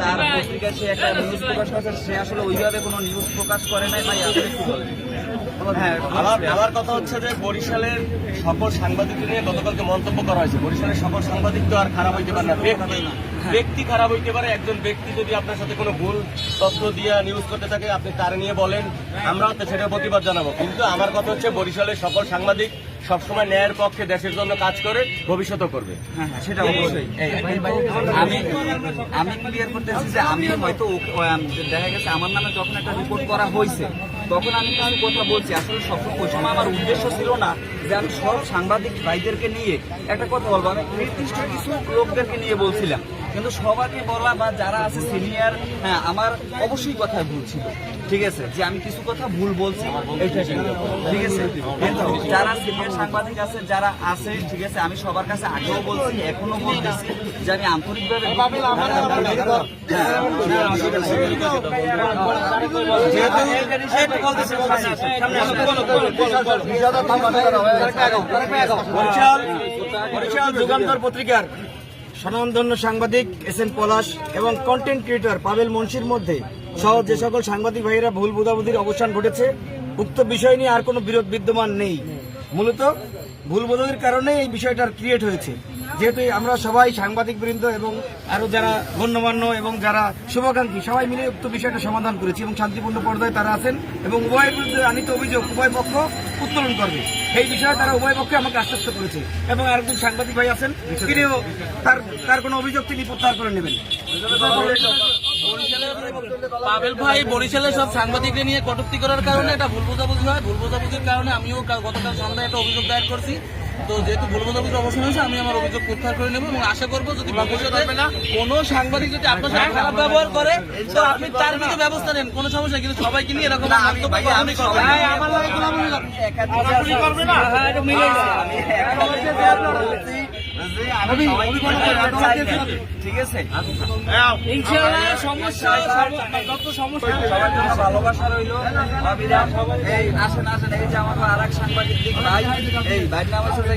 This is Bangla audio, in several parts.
তার পত্রিকায় সে একটা নিউজ প্রকাশ করেছে সে আসলে ওইভাবে কোনো নিউজ প্রকাশ করে নাই ভাই আসলে কি হ্যাঁ আমার আমার কথা হচ্ছে যে বরিশালের সকল সাংবাদিকদের নিয়ে গতকালকে মন্তব্য করা হয়েছে। বরিশালের সকল সাংবাদিক তো আর খারাপ হইতে পারে না। ব্যক্তি ব্যক্তি খারাপ হইতে পারে। একজন ব্যক্তি যদি আপনার সাথে কোনো ভুল তথ্য দিয়ে নিউজ করতে থাকে আপনি তার নিয়ে বলেন আমরাও তো সেটা প্রতিবাদ জানাব। কিন্তু আমার কথা হচ্ছে বরিশালের সকল সাংবাদিক সবসময় ন্যায়ের পক্ষে দেশের জন্য কাজ করে ভবিষ্যতও করবে। হ্যাঁ হ্যাঁ, সেটা অবশ্যই। আমি আমি ক্লিয়ার করতেছি যে আমি হয়তো দেখা গেছে আমার নামে যখন একটা রিপোর্ট করা হয়েছে তখন আমি কিছু কথা বলছি। আসলে সব ওই সময় আমার উদ্দেশ্য ছিল না যে আমি সব সাংবাদিক ভাইদেরকে নিয়ে একটা কথা বলব। আমি নির্দিষ্ট কিছু লোকদেরকে নিয়ে বলছিলাম। কিন্তু সবাইকে বলা বা যারা আছে সিনিয়র হ্যাঁ আমার অবশ্যই কথা ভুল ছিল। ঠিক আছে? যে আমি কিছু কথা ভুল বলছি ঠিক। আছে? কিন্তু যারা সিনিয়র সাংবাদিক আছে যারা আছে ঠিক আছে আমি সবার কাছে আগেও বলছি এখনও বলতেছি যে আমি আন্তরিকভাবে যুগান্তর পত্রিকার স্বনামধন্য সাংবাদিক এস এন পলাশ এবং কন্টেন্ট ক্রিয়েটর পাবেল মুন্সির মধ্যে সহ যে সকল সাংবাদিক ভাইয়েরা ভুল বোঝাবুঝির অবসান ঘটেছে উক্ত বিষয় নিয়ে আর কোনো বিরোধ বিদ্যমান নেই। মূলত ভুল বোঝাবুঝির কারণে এই বিষয়টার ক্রিয়েট হয়েছে। যেহেতু আমরা সবাই সাংবাদিক বৃন্দ এবং আরও যারা গণ্যমান্য এবং যারা শুভাকাঙ্ক্ষী, সবাই মিলে উক্ত বিষয়টা সমাধান করেছি এবং শান্তিপূর্ণ পর্যায়ে তারা আছেন এবং উভয়ের বিরুদ্ধে আনিত অভিযোগ, উভয় পক্ষ উত্তোলন করবে। এই বিষয়ে তারা উভয় পক্ষে আমাকে আশ্বস্ত করেছে এবং আরেকজন সাংবাদিক ভাই আছেন, তিনিও তার তার কোনো অভিযোগ তিনি প্রত্যাহার করে নেবেন। পাবেল ভাই বরিশালের সব সাংবাদিকদের নিয়ে কটূক্তি করার কারণে এটা ভুল বোঝাবুঝি হয় ভুল বোঝাবুঝির কারণে আমিও গতকাল সন্ধ্যায় একটা অভিযোগ দায়ের করছি তো যেহেতু ভুল বোঝাবুঝি অবসান হয়েছে আমি আমার অভিযোগ প্রত্যাহার করে নেব এবং আশা করব যদি ভবিষ্যতে কোনো সাংবাদিক যদি আপনার সাথে খারাপ ব্যবহার করে তো আপনি তার বিরুদ্ধে ব্যবস্থা নেন কোনো সমস্যা কিন্তু সবাইকে নিয়ে এরকম আমি করবে হ্যাঁ এটা মিলে আমি একাধিক বলছি যে আমি সবাইকে বলতে চাই না। ঠিক আছে ইনশাআল্লাহ সমস্যা সর্ব- যত সমস্যা সবার জন্য ভালোবাসা রইল। ভাবিরা এই আসেন আসেন এই যে আমার আর এক সাংবাদিক ভাই এই ভাই নাম আছে যে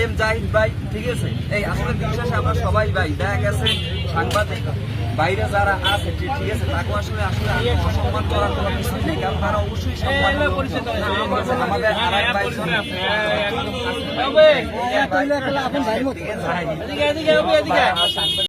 এম জাহিদ ভাই ঠিক আছে? এই আসলে শেষে আমরা সবাই ভাই দেখা গেছে সাংবাদিক বাইরে যারা আছে ঠিক আছে? তাকে আসলে আসলে আমি অসম্মান করার কোনো কিছু নেই কারণ তারা অবশ্যই সম্মান আমাদের আর